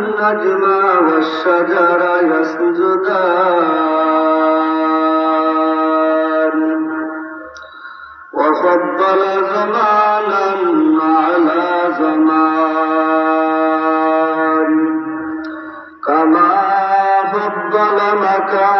النجم والشجر يسجدان. وفضل زمانا على زمان. كما فضل مكانا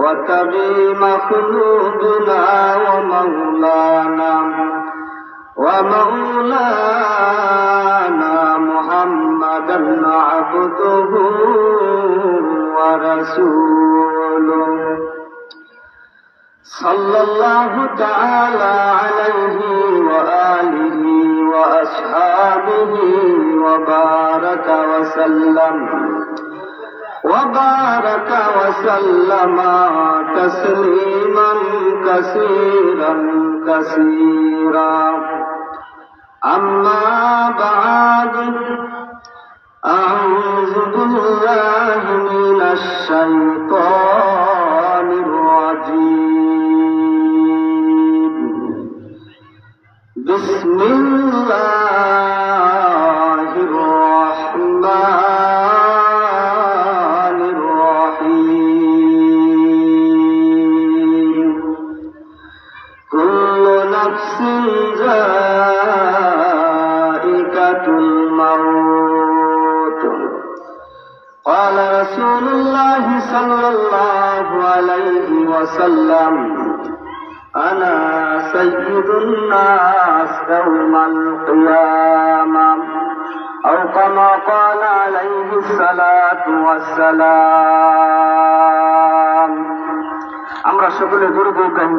وطبيب قلوبنا ومولانا ومولانا محمدا عبده ورسوله. صلى الله تعالى عليه وآله وأصحابه وبارك وسلم. وبارك وسلم تسليما كثيرا كثيرا أما بعد أعوذ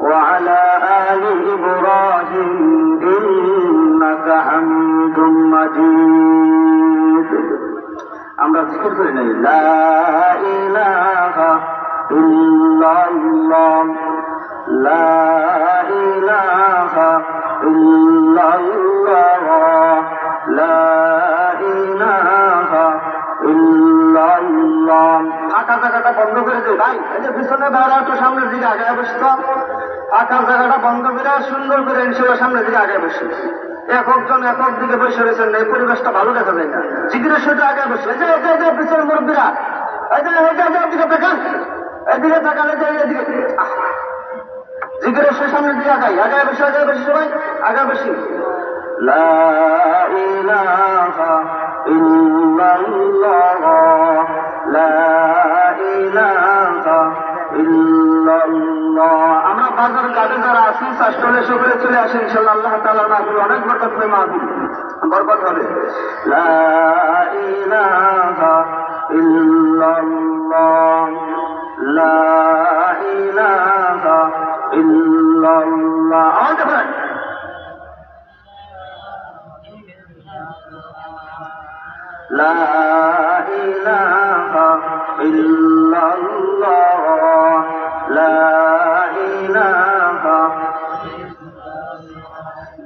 وعلى آل إبراهيم إنك حميد مجيد আমরা জিকির করে নেই লা ইলাহা ইল্লাল্লাহ লা ইলাহা ইল্লাল্লাহ লা জায়গাটা বন্ধ করে দে ভাই এই যে পিছনে বাইরে একটু সামনের দিকে আগে বসত ফাঁকা জায়গাটা বন্ধ করে সুন্দর করে ইনশাল্লাহ সামনের দিকে আগে বসে একজন একক দিকে বসে রয়েছেন এই পরিবেশটা ভালো দেখা যায় না জিগিরের সাথে আগে বসে এই যে এই যে, এই যে পিছনের মুরব্বীরা এই যে এই যে, এই যে এদিকে দেখান এদিকে দেখান এই যে এদিকে আহ। জিগিরের সে সামনের দিকে আগাই আগে বসে আগে বসে সবাই আগে বসি لا إله إلا الله لا إله إلا الله আমরা বাজার কাজে যারা আছি চাষটলে সকলে চলে আসে ইনশাল্লাহ আল্লাহ তাআলার মাহফিল অনেক বরকত হবে মাহফিল বরকত হবে লা ইলাহা ইল্লাল্লাহ লা ইলাহা ইল্লাল্লাহ আওয়াজ করেন لا إله إلا الله لا إله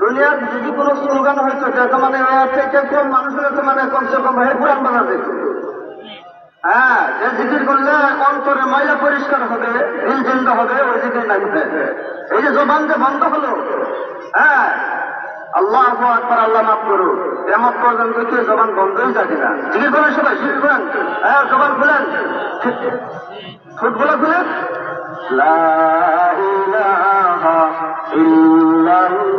দুনিয়ার যদি কোনো স্লোগান হয়েছে যাতে মানে এর থেকে কম মানুষের তো মানে কমসে কম ভাই পুরান বানাবে হ্যাঁ যে জিকির করলে অন্তরে ময়লা পরিষ্কার হবে দিল জিন্দ হবে ওই জিকির লাগবে এই যে জবান যে বন্ধ হলো হ্যাঁ আল্লাহ আকবর আল্লাহ মাফ করো এমন পর্যন্ত কেউ জবান বন্ধ হয়ে যাবে না জিজ্ঞেস করেন সবাই জিজ্ঞেস করেন হ্যাঁ জবান খুলেন। ফুটবলা খুলেন? লা ইলাহা ইল্লাল্লাহ।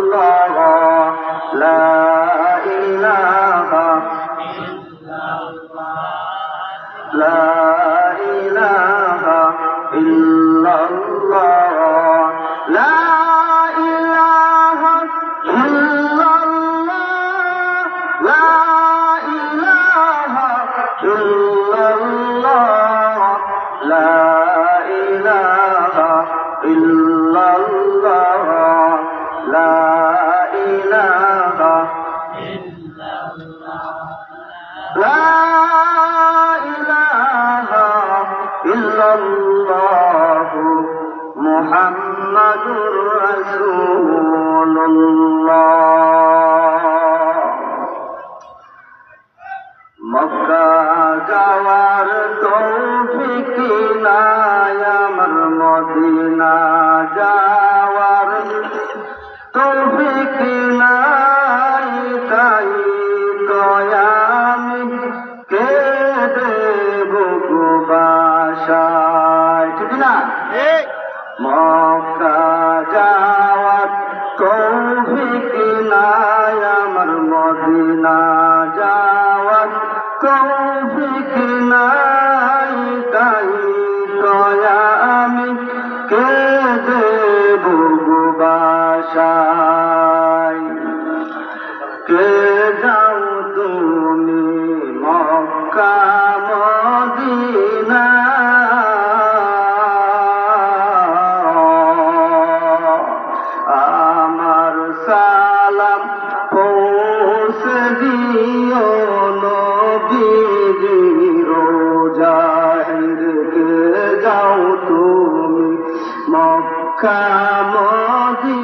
মক্কা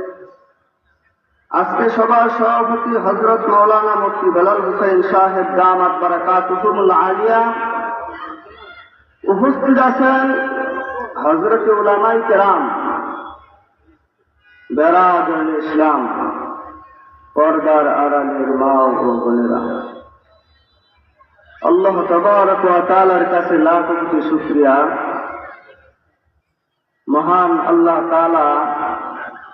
আজকে সবার সভাপতি হজরত মৌলানা মুফতি বেলাল হুসাইন সাহেব দামাত বারাকাত হুকুমুল আলিয়া উপস্থিত আছেন হজরত উলামাই কেরাম বেরাদুল ইসলাম, পর্দার আড়ালের মা ও বোনেরা। আল্লাহ তবারক ওয়া তাআলার কাছে লাখ কোটি শুকরিয়া। মহান আল্লাহ তাআলা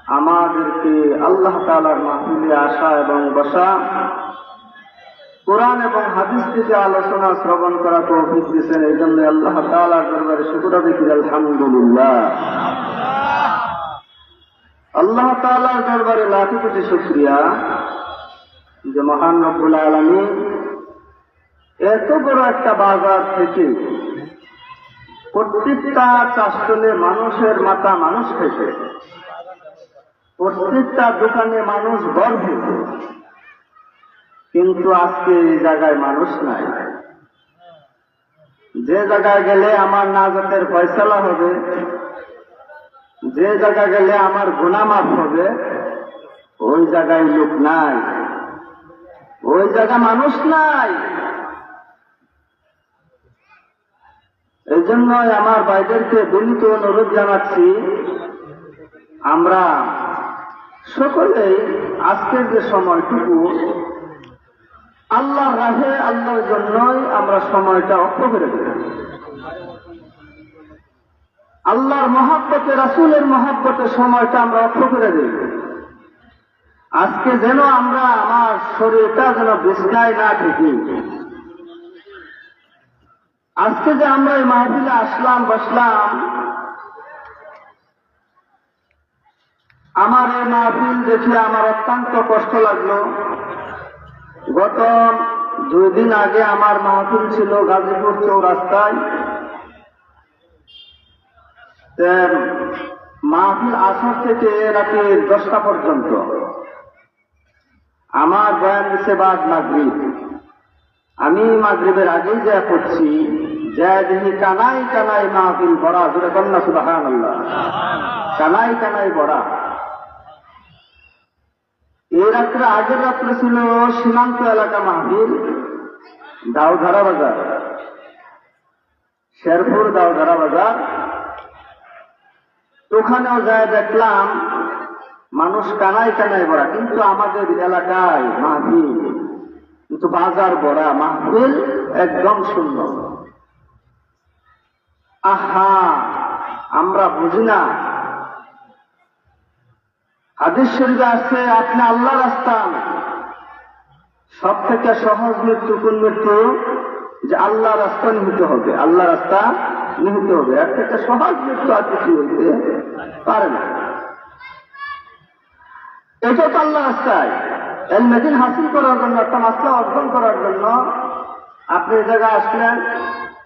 আমাদেরকে আল্লাহ তাআলার মাহফিলে আসা এবং বসা। কোরআন এবং হাদিস থেকে আলোচনা, শ্রবণ করা তৌফিক দিয়েছেন। এই জন্য আল্লাহ তালার দরবারে শুকর করি আলহামদুলিল্লাহ। আল্লাহ তাআলার দরবারে লাখ কোটি শুকরিয়া। যে মহান রব্বুল আলামিন এত বড় একটা বাজার থেকে প্রত্যেকটা চাষতলে মানুষের মাথা মানুষ খেতে প্রত্যেকটা দোকানে মানুষ গর্বে কিন্তু আজকে এই জায়গায় মানুষ নাই। যে জায়গায় গেলে আমার নাজাতের ফয়সালা হবে, যে জায়গায় গেলে আমার গুনামাফ হবে, ওই জায়গায় লোক নাই। ওই জায়গা মানুষ নাই। এই জন্য আমার ভাইদেরকে দলিত অনুরোধ জানাচ্ছি, আমরা সকলেই আজকের যে সময়টুকু, আল্লাহ রাহে আল্লাহর জন্যই আমরা সময়টা অক্ষ করে। আল্লাহর মহাব্বতে, রাসুলের মহাব্বতে সময়টা আমরা অক্ষ করে। দেব আজকে যেন আমরা আমার শরীরটা যেন বিছনায় না ঠেকি আজকে যে আমরা এই মাহফিলে আসলাম, বসলাম আমার এই মাহফিল দেখে আমার অত্যন্ত কষ্ট লাগল। গত দুই দিন আগে আমার মাহফিল ছিল গাজীপুর চৌরাস্তায়। মাহফিল আসর থেকে রাতে দশটা পর্যন্ত। আমার বয়ান দিচ্ছে বাদ মাগরিব। আমি মাগরিবের আগেই যা করছি, যা দেখি কানাই কানাই মাহফিল ভরা। জোরে কন্যা আল্লাহ কানাই কানাই ভরা। এই রাত্রে, আগের রাত্রে ছিল সীমান্ত এলাকা মাহফিল দাউধারা বাজার। শেরপুর দাউধারা বাজার। ওখানেও যায় দেখলাম, মানুষ কানায় কানায় ভরা, কিন্তু আমাদের এলাকায় মাহফিল কিন্তু বাজার ভরা মাহফিল একদম শূন্য। আহা, আমরা বুঝি না হাদিস শরীফে আছে, আপনি আল্লাহ রাস্তান সব থেকে সহজ মৃত্যু কোন মৃত্যু? যে আল্লাহ রাস্তা নিহিত হবে, আল্লাহ রাস্তা নিহিত হবে। এর থেকে সহজ মৃত্যু আর কিছু হইতে পারে না। এটা তো আল্লাহ রাস্তায়। এলমেদিন হাসিল করার জন্য একটা মাসলা অর্জন করার জন্য আপনি জায়গায় আসলেন,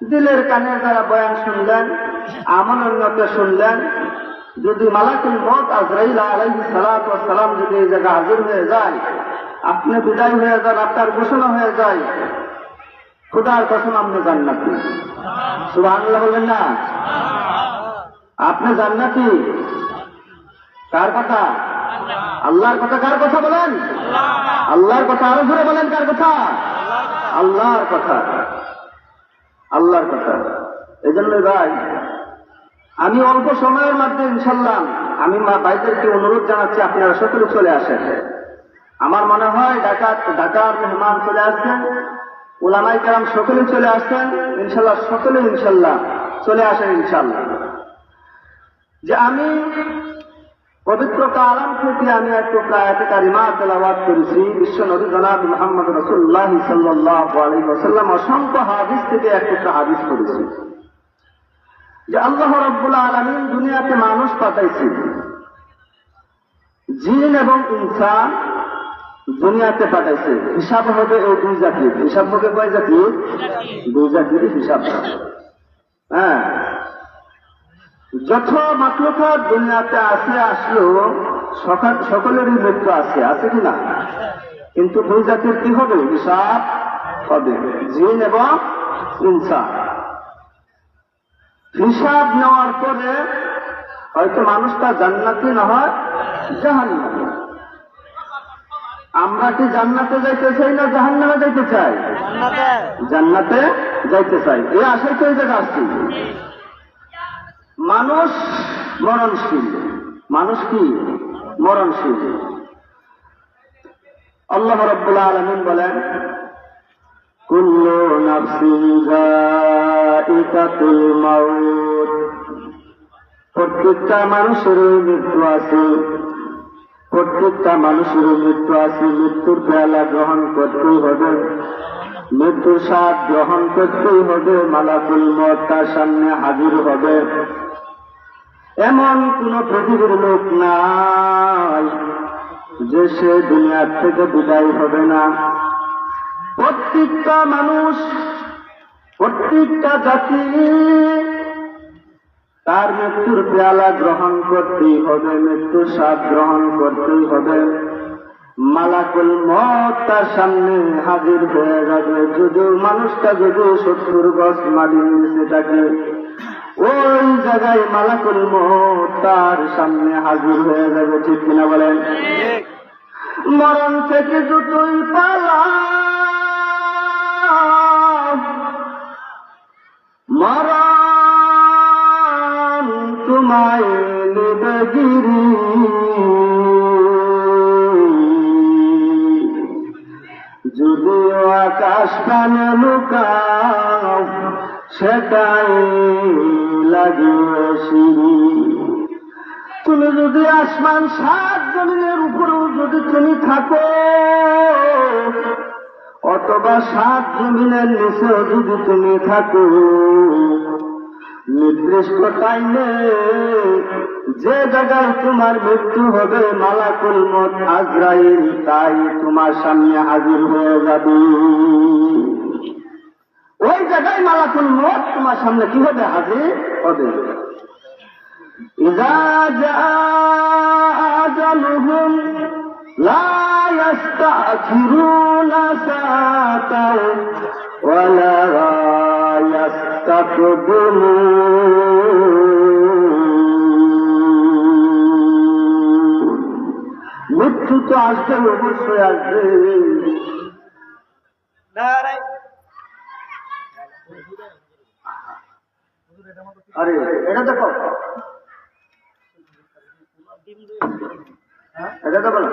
দিলের কানের দ্বারা বয়ান শুনলেন আমল অন্যকে শুনলেন যদি মালাকুল মত আজরাইল আলাইহি সালাত সালাম যদি এই জায়গায় হাজির হয়ে যায়, আপনি বিদায় হয়ে যান, আপনার ঘোষণা হয়ে যায়, খুদার কসম আপনি জান্নাতি। সুবহানাল্লাহ বলবেন না? আপনি জান্নাতি? কার কথা? আল্লাহর কথা কার কথা বলেন? আল্লাহর কথা আরও জোরে বলেন, কার কথা? আল্লাহর কথা। আল্লাহর কথা। এই জন্য ভাই আমি অল্প সময়ের মধ্যে ইনশাল্লাহ আমি মা ভাইদেরকে অনুরোধ জানাচ্ছি, আপনারা সকলে চলে আসেন। আমার মনে হয় ঢাকা, ঢাকার মেহমান চলে আসছেন ওলামাই কালাম সকলে চলে আসছেন ইনশাল্লাহ সকলে ইনশাল্লাহ চলে আসেন ইনশাল্লাহ যে আমি পবিত্র কালাম থেকে আমি একটু প্রায়তে কারিমা তেলাবাদ করেছি, বিশ্ব নবী জনাব মোহাম্মদ রসুল্লাহ সাল্লাহ আলী ওসাল্লাম অসংখ্য হাদিস থেকে একটু হাদিস করেছি যে আল্লাহ রব্বুল আলমিন দুনিয়াতে মানুষ পাঠাইছি। জিন এবং ইনসান দুনিয়াতে পাঠাইছে। হিসাব হবে এই দুই জাতির। হিসাব হবে কয় জাতির দুই জাতির হিসাব। হ্যাঁ। যত মাতৃকা দুনিয়াতে আসে আসলো সকাল সকলেরই মৃত্যু আছে। আছে কি না? কিন্তু দুই জাতির কি হবে? হিসাব হবে। জিন এবং ইনসান। হিসাব নেওয়ার পরে হয়তো মানুষটা জান্নাতি না হয় জাহান্নামে। আমরা কি জান্নাতে যাইতে চাই না জাহান্নামে যাইতে চাই? জান্নাতে। যাইতে চাই। এই আশাই তো এই জায়গা আসছি। মানুষ মরণশীল। মানুষ কি? মরণশীল। আল্লাহ রব্বুল আলমিন বলেন কুল্লু নাফসিন যায়িকাতুল মাউত। প্রত্যেকটা মানুষের মৃত্যু আছে। প্রত্যেকটা মানুষের মৃত্যু আছে। মৃত্যুর পেয়ালা গ্রহণ করতেই হবে। মৃত্যুর স্বাদ গ্রহণ করতেই হবে। মালাকুল মত তার সামনে হাজির হবে। এমন কোন পৃথিবীর লোক নাই যে সে দুনিয়ার থেকে বিদায় হবে না। প্রত্যেকটা মানুষ প্রত্যেকটা জাতি তার মৃত্যুর পেয়ালা গ্রহণ করতেই হবে মৃত্যুর স্বাদ গ্রহণ করতেই হবে। মালাকুল মত তার সামনে হাজির হয়ে যাবে। যদিও মানুষটা যদি সত্তর গছ মাটির নিচে থাকে ওই জায়গায় মালাকুল মত তার সামনে হাজির হয়ে যাবে। ঠিক কিনা বলেন? মরণ থেকে দুটোই পালা মরণ তোমায় নেবে যদিও আকাশ পানে লুকাও, সেটাই সিঁড়ি। তুমি যদি আসমান সাত জমিনের উপরেও যদি তুমি থাকো অথবা সাত জমিনের নিচেও যদি তুমি থাকো, নির্দিষ্ট টাইমে যে জায়গায় তোমার মৃত্যু হবে, মালাকুল মত আজরাইল, তাই তোমার সামনে হাজির হয়ে যাবে। ওই জায়গায় মালাকুল মত তোমার সামনে কি হবে? হাজির হবে। ইজা যা লা يستأخرون ساعة ولا يستقدمون মৃত্যু তো আসবে অবশ্যই আসবে আরে এটা দেখো এটা তো বলো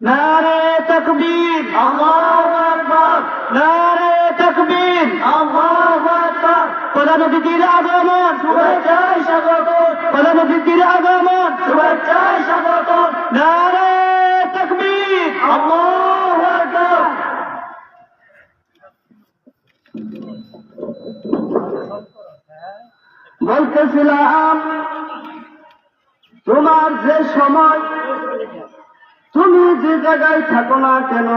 নারে তকবীর, আল্লাহু আকবার, নারে তকবীর, আল্লাহু আকবার। প্রধান অতিথির আগমন, শুভেচ্ছায় স্বাগত। প্রধান অতিথির আগমন, শুভেচ্ছায় স্বাগত। নারে তকবীর, আল্লাহু আকবার বলতেছিলাম, তোমার যে সময়, তুমি যে জায়গায় থাকো না কেন,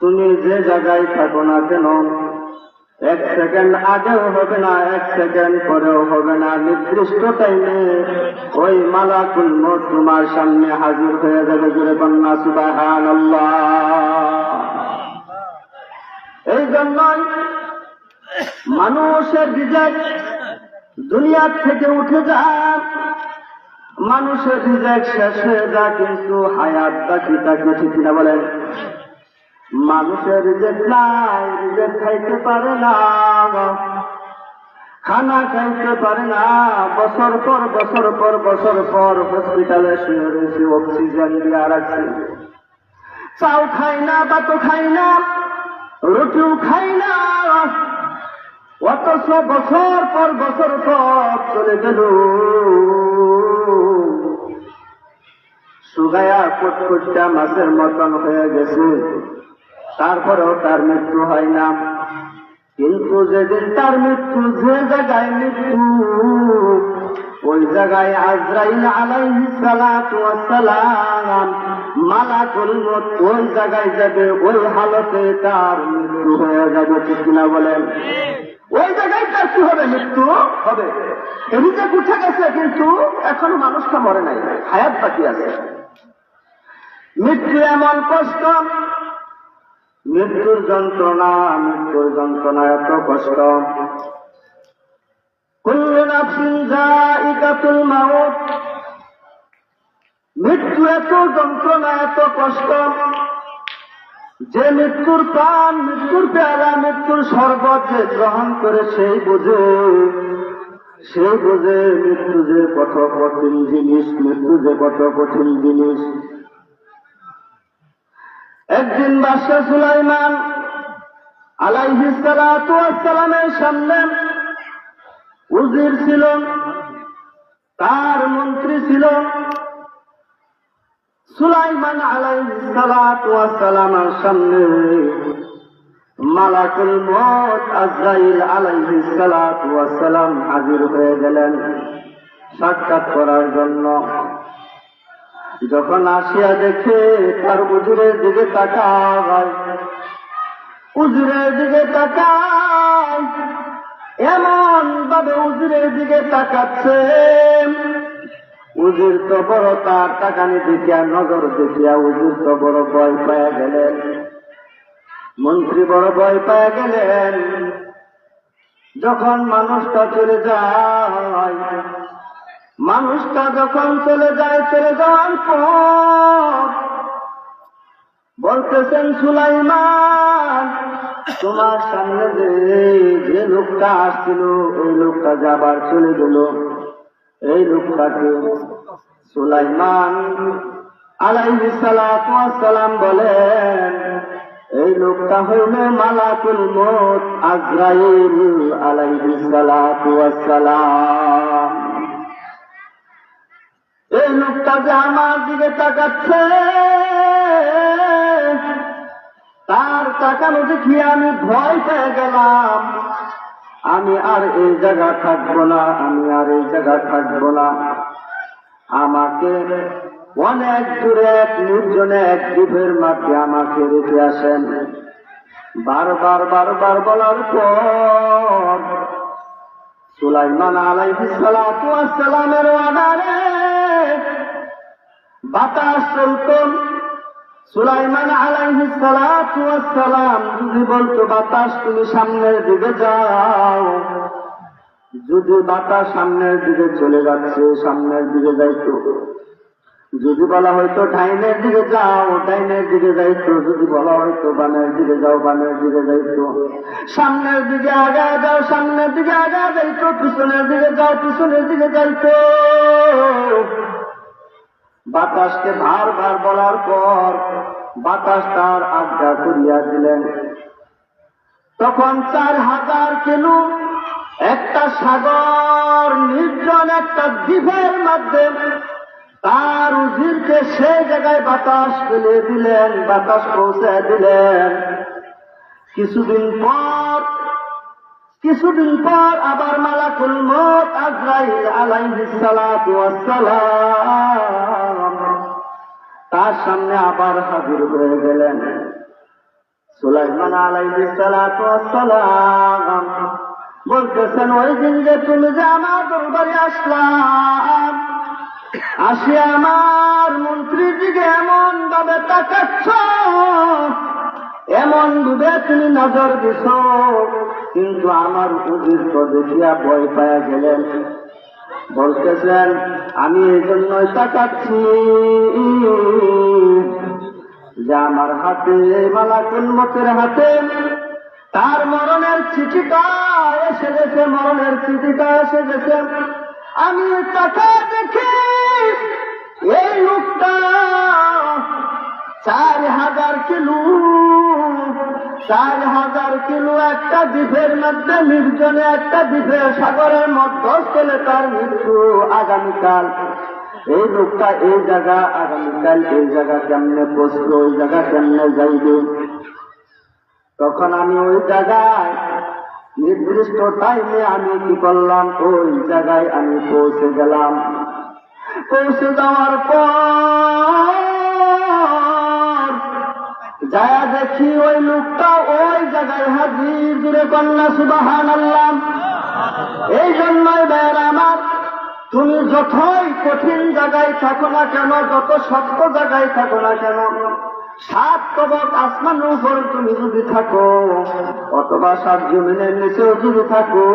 তুমি যে জায়গায় থাকো না কেন, এক সেকেন্ড আগেও হবে না, এক সেকেন্ড পরেও হবে না, নির্দিষ্ট টাইমে ওই মালাকুল মত তোমার সামনে হাজির হয়ে যাবে জুড়ে কন্যা সুবাহান এই জন্যই মানুষের রিজেক্ট দুনিয়ার থেকে উঠে যায় মানুষের রিজেক্ট শেষ হয়ে যায় কিন্তু হায়াত বাকি থাকে ঠিক না বলেন? মানুষের রিজেক্ট নাই, রিজেক্ট খাইতে পারে না। খানা খাইতে পারে না। বছর পর বছর পর বছর পর হসপিটালে শুয়ে রয়েছে অক্সিজেন দিয়ে রাখছে। চাও খাই না ভাতও খাই না, রুটিও খাই না। অথচ বছর পর বছর পর চলে গেল। সুগায়া কুটকুটটা মাছের মতন হয়ে গেছে। তারপরেও তার মৃত্যু হয় না। কিন্তু যেদিন তার মৃত্যু, যে জায়গায় মৃত্যু, ওই জায়গায় আজরাইল আলাইহি সালাতু ওয়াসসালাম মালাকুল মত ওই জায়গায় যাবে, ওই হালতে তার মৃত্যু হয়ে যাবে, ঠিক কিনা বলেন? ওই জায়গায় তার কি হবে? মৃত্যু হবে। এদিকে উঠে গেছে, কিন্তু এখনও মানুষটা মরে নাই, হায়াত বাকি আছে। মৃত্যু এমন কষ্ট, মৃত্যুর যন্ত্রণা মৃত্যুর যন্ত্রণা এত কষ্ট। মৃত্যু এত যন্ত্রণা, এত কষ্ট। যে মৃত্যুর প্রাণ, মৃত্যুর পেয়ালা, মৃত্যুর শরবত যে গ্রহণ করে সেই বোঝে। সেই বোঝে মৃত্যু যে কত কঠিন জিনিস, মৃত্যু যে কত কঠিন জিনিস। একদিন বাদশাহ সুলাইমান আলাইহিসালামের সামনে উজির ছিল, তার মন্ত্রী ছিল সুলাইমান আলাইহিসালামের সামনে মালাকুল মত আজরাইল আলাইহিসালাম হাজির হয়ে গেলেন সাক্ষাৎ করার জন্য। যখন আসিয়া দেখে তার উজুরের দিকে তাকায়, উজুরের দিকে তাকায় এমন ভাবে উজুরের দিকে তাকাচ্ছে উজির তো বড় তার টাকানি দেখিয়া, নজর দেখিয়া উজির তো বড় ভয় পায়া গেলেন। মন্ত্রী বড় ভয় পায়া গেলেন। যখন মানুষটা চলে যায়, মানুষটা যখন চলে যায়, চলে যাওয়ার পর বলতেছেন, সুলাইমান, তোমার সামনে যে যে লোকটা আসছিল, ওই লোকটা যাবার চলে গেল। এই লোকটাকে সুলাইমান আলাইহিস সালাম বলেন, এই লোকটা হইল মালাকুল মত আজরাইল ওয়াস এই লোকটা যে আমার দিকে তাকাচ্ছে, তার তাকানো দেখি আমি ভয় পেয়ে গেলাম। আমি আর এই জায়গা থাকব না, আমি আর এই জায়গা থাকব না। আমাকে অনেক দূরে এক নির্জনে এক দ্বীপের মাঠে আমাকে রেখে আসেন। বারবার বারবার বলার পর সুলাইমান আলাইহিস সালাতু ওয়াস সালামের অর্ডারে বাতাস চলতন সুলাইমান আলাইহিস সালাতু ওয়াস সালাম যদি বলতো, বাতাস তুমি সামনের দিকে যাও। যদি বাতাস সামনের দিকে চলে যাচ্ছে, সামনের দিকে যাইতো। যদি বলা হয়তো ডাইনের দিকে যাও, ডাইনের দিকে যাইতো। যদি বলা হয়তো বানের দিকে যাও বানের দিকে যাইতো। সামনের দিকে আগা যাও, সামনের দিকে আগা যাইতো। পিছনের দিকে যাও, পিছনের দিকে যাইতো। বাতাসকে বারবার বলার পর বাতাস তার আজ্ঞা করিয়া দিলেন। তখন চার হাজার কিলো একটা সাগর, নির্জন একটা দ্বীপের মাধ্যমে তার উজিরকে সেই জায়গায় বাতাস ফেলে দিলেন, বাতাস পৌঁছে দিলেন। কিছুদিন পর কিছুদিন পর আবার মালাকুল মত আজরাইল আলাইহিস সালাতু ওয়াস সালাম তার সামনে আবার হাজির হয়ে গেলেন। সুলাইমান আলাইহিস সালাতু ওয়াস সালাম। বলতেছেন ওই যে তুমি যে আমার দরবারে আসলাম আসি আমার মন্ত্রীর দিকে এমন ভাবে তাকাচ্ছ, এমন ভাবে তুমি নজর দিছ, কিন্তু আমার উজির তো দেখিয়া ভয় পায়া গেলেন। বলতেছেন, আমি এই জন্যই তাকাচ্ছি, যে আমার হাতে মালাকুল মতের হাতে তার মরণের চিঠিটা এসে গেছে, মরণের চিঠিটা এসে গেছে। আমি তাকে দেখি, এই লোকটা চার হাজার কিলো, চার হাজার কিলো একটা দ্বীপের মধ্যে, নির্জনে একটা দ্বীপের সাগরের মধ্যস্থলে তার মৃত্যু আগামীকাল। এই লোকটা এই জায়গা আগামীকাল, এই জায়গা কেমনে বসল ওই জায়গা কেমনে যাইবে? তখন আমি ওই জায়গায় নির্দিষ্ট টাইমে আমি কি করলাম? ওই জায়গায় আমি পৌঁছে গেলাম। পৌঁছে যাওয়ার পর যা দেখি ওই লোকটা ওই জায়গায় হাজির। দূরে কন্যা সুবাহান আল্লাহ এই জন্যই বের আমার, তুমি যতই কঠিন জায়গায় থাকো না কেন, যত শক্ত জায়গায় থাকো না কেন সাত কবক আসমানের উপর তুমি যদি থাকো, অথবা সাত জমিনের নিচেও যদি থাকো,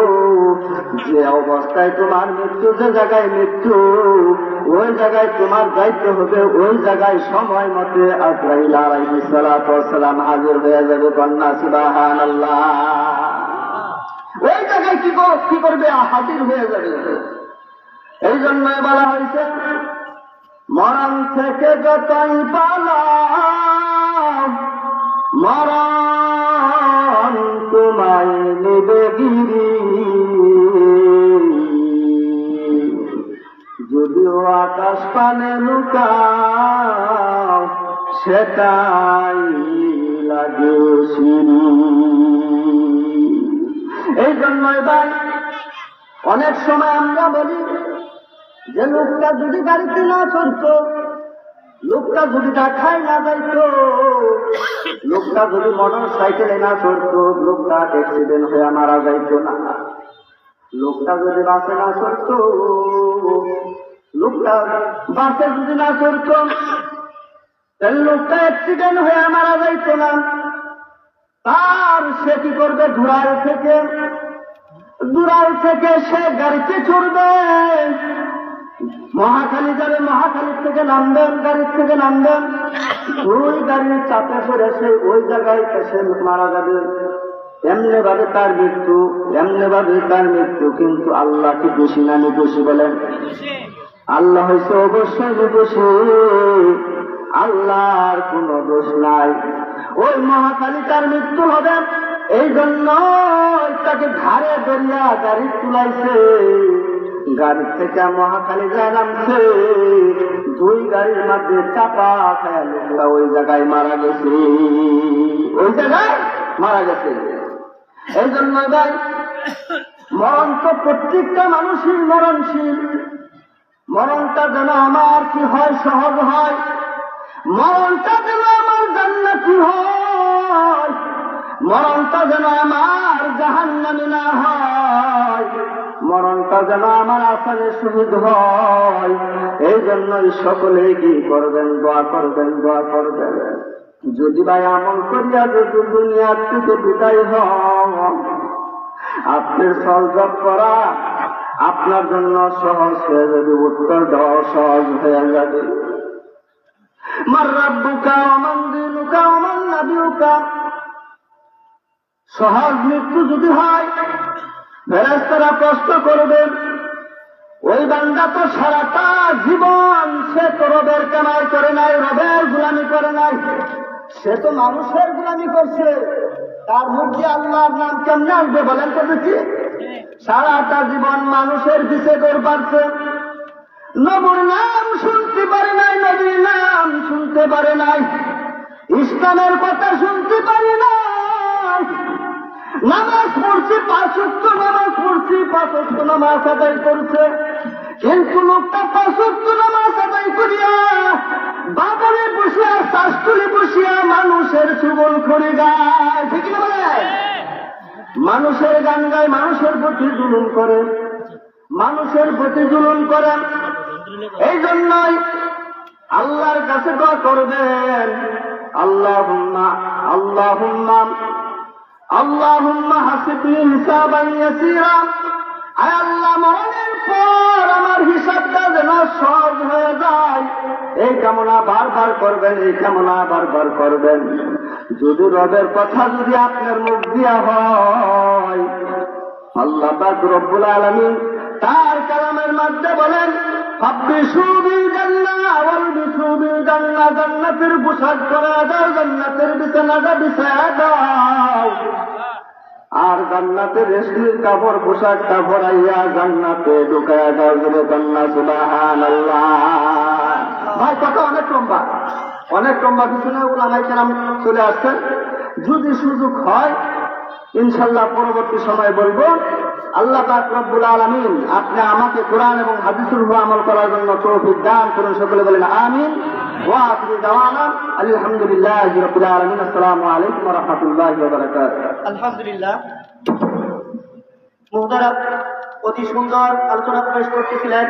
যে অবস্থায় তোমার মৃত্যু, যে জায়গায় মৃত্যু, ওই জায়গায় তোমার যাইতে হবে, ওই জায়গায় সময় মতে আজরাইল আলাইহিস সালাম হাজির হয়ে যাবে কন্যা সুবহানাল্লাহ। ওই জায়গায় কি কি করবে? হাজির হয়ে যাবে। এই জন্য বলা হয়েছে, মরণ থেকে যতই পালাম মরণ তোমায় নেবে গিরি। যদিও আকাশ পানে লুকাও, সেটাই লাগে এই জন্যই ভাই অনেক সময় আমরা বলি যে লোকটা যদি গাড়িতে না চলতো লোকটা যদি ঢাকায় না যাইতো, লোকটা যদি মোটর সাইকেলে না চড়তো, লোকটা অ্যাক্সিডেন্ট হয়ে মারা যাইতো না। লোকটা যদি বাসে না চড়তো, লোকটা বাসে যদি না চড়তো, তাহলে লোকটা অ্যাক্সিডেন্ট হয়ে মারা যাইতো না। তার সে কি করবে? ঘোড়ার থেকে দূরাল থেকে সে গাড়িতে চড়বে। মহাখালী যাবে মহাখালী থেকে নামবেন, গাড়ির থেকে নামবেন। ওই গাড়ির চাপে পড়ে সে ওই জায়গায় এসে মারা যাবে। এমনি ভাবে তার মৃত্যু এমনি ভাবে তার মৃত্যু, কিন্তু আল্লাহ কি দোষী না নির্দোষী বলেন আল্লাহ হয়েছে অবশ্যই নির্দোষী। আল্লাহর কোন দোষ নাই। ওই মহাকালী তার মৃত্যু হবে। এই জন্য তাকে ঘাড়ে দরিয়া গাড়ি তুলাইছে। গাড়ি থেকে মহাকালী যায় নামছে। দুই গাড়ির মধ্যে চাপা খায়া ওই জায়গায় মারা গেছে। ওই জায়গায় মারা গেছে। এই জন্য ভাই, মরণ তো প্রত্যেকটা মানুষই মরণশীল। মরণটা যেন আমার কি হয়, সহজ হয়? মরণটা যেন আমার জান্নাতি হয়। মরণটা যেন আমার জাহান্নামি না হয়। মরণটা যেন আমার আসানে শহীদ হয়। এই জন্যই সকলে কি করবেন, দোয়া করবেন দোয়া করবেন। যদি ভাই আমল করিয়া যদি দুনিয়ার থেকে বিদায় হন আপনার সলজব করা আপনার জন্য সহজ হয়ে যাবে, উত্তর দেওয়া সহজ হয়ে যাবে। মার রাব্বুকা অমান দিনুকা অমান নাবিউকা। সহজ মৃত্যু যদি হয় ফেরেস্তারা প্রশ্ন করবেন ওই বান্দা তো সারাটা জীবন সে তো রবের কামাই করে নাই, রবের গুলামি করে নাই। সে তো মানুষের গুলামি করছে। তার মুখ আল্লাহর নাম কেমনে আসবে বলেন তো দেখি? সারাটা জীবন মানুষের দিছে করে পারছে। নবুর নাম শুনতে পারে নাই, নবীর নাম শুনতে পারে নাই। ইসলামের কথা শুনতে পারে নাই। নামাজ পড়ছে পাঁচক্ত নামাজ পড়ছে পাঁচক্ত নামাজ আদায় করছে। কিন্তু লোকটা পাঁচক্ত নামাজ আদায় করিয়া বাজারে বসিয়া, শাস্তুলে বসিয়া মানুষের সুবল করে গায়। ঠিক না মানুষের গান গায়, মানুষের প্রতি জুলুম করে। মানুষের প্রতি জুলুম করেন এই জন্যই আল্লাহর কাছে দোয়া করবেন। আল্লাহ আল্লাহ আল্লাহুম্মা হাসিবনি হিসাবান ইয়াসীরা। আয় আল্লাহ, মরণের পর আমার হিসাবটা যেন সহজ হয়ে যায়। এই কামনা বারবার করবেন, এই কামনা বারবার করবেন। যদি রবের কথা যদি আপনার মুখ দিয়া হয়, আল্লাহ রব্বুল আলামিন তার কালামের মাধ্যমে বলেন জান্নাতের পোশাক করে দাও জান্নাতের বিছানাটা দাও। আর জান্নাতে রেশমির কাপড় পোশাকটা ভরাইয়া জান্নাতে ঢুকায়া দাও জুড়ে জান্না সুবাহান ভাই, কথা অনেক লম্বা। অনেক লম্বা পিছনে ওলামাই কেরাম চলে আসছেন। যদি সুযোগ হয়, ইনশাল্লাহ পরবর্তী সময় বলব আল্লাহ পাক রব্বুল আলামিন আপনি আমাকে কোরআন এবং হাদিসুল আমল করার জন্য তৌফিক দান করুন। সকলে বলেন আমিন। আলহামদুলিল্লাহি অতি সুন্দর আলোচনা পেশ করতেছিলেন।